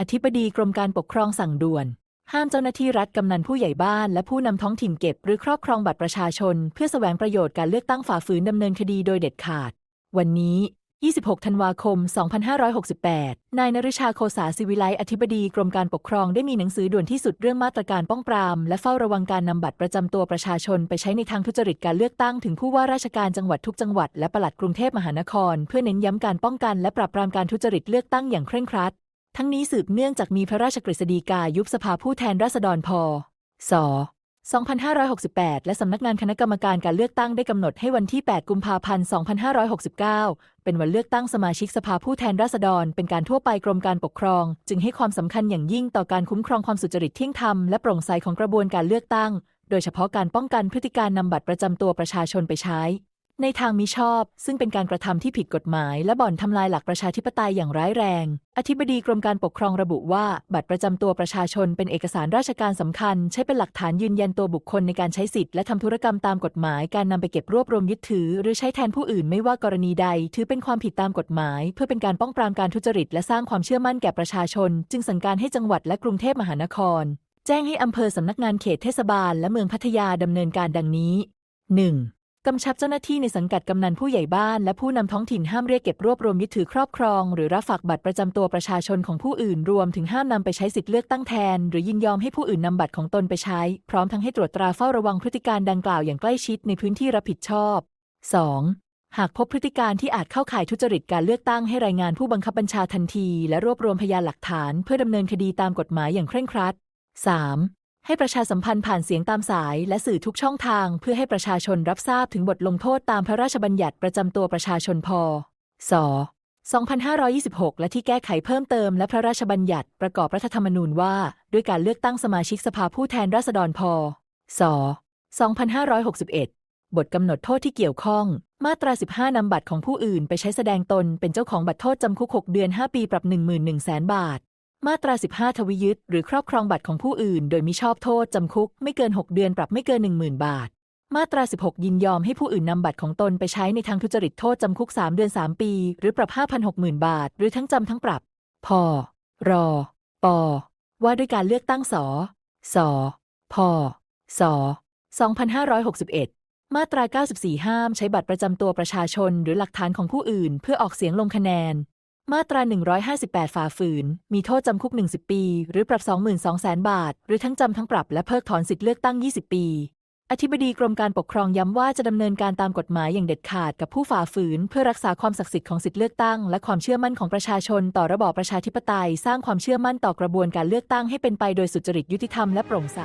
อธิบดีกรมการปกครองสั่งด่วน ห้ามเจ้าหน้าที่รัฐกำนันผู้ใหญ่บ้านและผู้นำท้องถิ่นเก็บ หรือครอบครองบัตรประชาชน เพื่อแสวงประโยชน์การเลือกตั้งฝ่าฝืนดำเนินคดีโดยเด็ดขาด วันนี้ 26 ธันวาคม 2568 นายนฤชาโคสาศิวิไลอธิบดีกรมการปกครองได้มีหนังสือด่วนที่สุดเรื่องมาตรการป้องปราม และเฝ้าระวังการนำบัตรประจำตัวประชาชน ไปใช้ในทางทุจริตการเลือกตั้งถึงผู้ว่าราชการจังหวัดทุกจังหวัดและปลัดกรุงเทพมหานคร เพื่อเน้นย้ำการป้องกันและปราบปรามการทุจริตเลือกตั้งอย่างเคร่งครัด ทั้งนี้สืบเนื่องจากมีพระราชกฤษฎีกายุบสภาผู้แทนราษฎรพศ2568 และสำนักงานคณะกรรมการการเลือกตั้งได้กำหนดให้วันที่ 8 กุมภาพันธ์ 2569 เป็นวันเลือกตั้งสมาชิกสภาผู้แทนราษฎร เป็นการทั่วไปกรมการปกครอง จึงให้ความสำคัญอย่างยิ่งต่อการคุ้มครองความสุจริตเที่ยงธรรมและโปร่งใสของกระบวนการเลือกตั้ง โดยเฉพาะการป้องกันพฤติการนำบัตรประจำตัวประชาชนไปใช้ ในทางมิชอบ ซึ่งเป็นการกระทำที่ผิดกฎหมาย และบ่อนทำลายหลักประชาธิปไตยอย่างร้ายแรง อธิบดีกรมการปกครองระบุว่า บัตรประจำตัวประชาชนเป็นเอกสารราชการสำคัญ ใช้เป็นหลักฐานยืนยันตัวบุคคลในการใช้สิทธิ์และทำธุรกรรมตามกฎหมาย การนำไปเก็บรวบรวมยึดถือ หรือใช้แทนผู้อื่นไม่ว่ากรณีใด ถือเป็นความผิดตามกฎหมาย เพื่อเป็นการป้องปรามการทุจริต และสร้างความเชื่อมั่นแก่ประชาชน จึงสั่งการให้จังหวัดและกรุงเทพมหานคร แจ้งให้อำเภอสำนักงานเขตเทศบาล และเมืองพัทยาดำเนินการดังนี้ 1. กำชับเจ้าหน้าที่ในสังกัดกำนันผู้ใหญ่บ้านและผู้นำท้องถิ่นห้ามเรียกเก็บรวบรวมยึดถือครอบครอง หรือรับฝากบัตรประจำตัวประชาชนของผู้อื่นรวมถึงห้ามนำไปใช้สิทธิ์เลือกตั้งแทน หรือยินยอมให้ผู้อื่นนำบัตรของตนไปใช้ พร้อมทั้งให้ตรวจตราเฝ้าระวังพฤติการดังกล่าวอย่างใกล้ชิดในพื้นที่รับผิดชอบ 2. หากพบพฤติการที่อาจเข้าข่ายทุจริตการเลือกตั้งให้รายงานผู้บังคับบัญชาทันที และรวบรวมพยานหลักฐาน เพื่อดำเนินคดีตามกฎหมายอย่างเคร่งครัด 3. ให้ประชาสัมพันธ์ผ่านเสียงตามสายและสื่อทุกช่องทาง เพื่อให้ประชาชนรับทราบถึงบทลงโทษตามพระราชบัญญัติประจำตัวประชาชนพศ2526 และที่แก้ไขเพิ่มเติมและพระราชบัญญัติประกอบรัฐธรรมนูญว่า ด้วยการเลือกตั้งสมาชิกสภาผู้แทนราษฎรพศ2561 บทกำหนดโทษที่เกี่ยวข้อง มาตรา 15 นำบัตรของผู้อื่นไปใช้แสดงตนเป็นเจ้าของบัตรโทษจำคุก 6 เดือน 5 ปีปรับ 11,000บาท มาตรา 15 ทวิยึดหรือครอบครองบัตรของผู้อื่น โดยมิชอบโทษจำคุกไม่เกิน 6 เดือนปรับไม่เกิน 10,000 บาท มาตรา 16 ยินยอมให้ผู้อื่นนำบัตรของตนไปใช้ในทางทุจริตโทษจำคุก 3 เดือน 3 ปี หรือปรับ 5,60,000 บาท หรือทั้งจำทั้งปรับพรปว่าด้วยการเลือกตั้งสสพศ2561 มาตรา 94 ห้ามใช้บัตรประจำตัวประชาชน หรือหลักฐานของผู้อื่น เพื่อออกเสียงลงคะแนน มาตรา 158 ฝ่าฝืน มีโทษจำคุก 10 ปี หรือปรับ 22,000 บาท หรือทั้งจำทั้งปรับและเพิกถอนสิทธิเลือกตั้ง 20 ปี อธิบดีกรมการปกครองย้ำว่าจะดำเนินการตามกฎหมายอย่างเด็ดขาดกับผู้ฝ่าฝืน เพื่อรักษาความศักดิ์สิทธิ์ของสิทธิเลือกตั้ง และความเชื่อมั่นของประชาชน ต่อระบอบประชาธิปไตย สร้างความเชื่อมั่นต่อกระบวนการเลือกตั้งให้เป็นไปโดยสุจริตยุติธรรมและโปร่งใส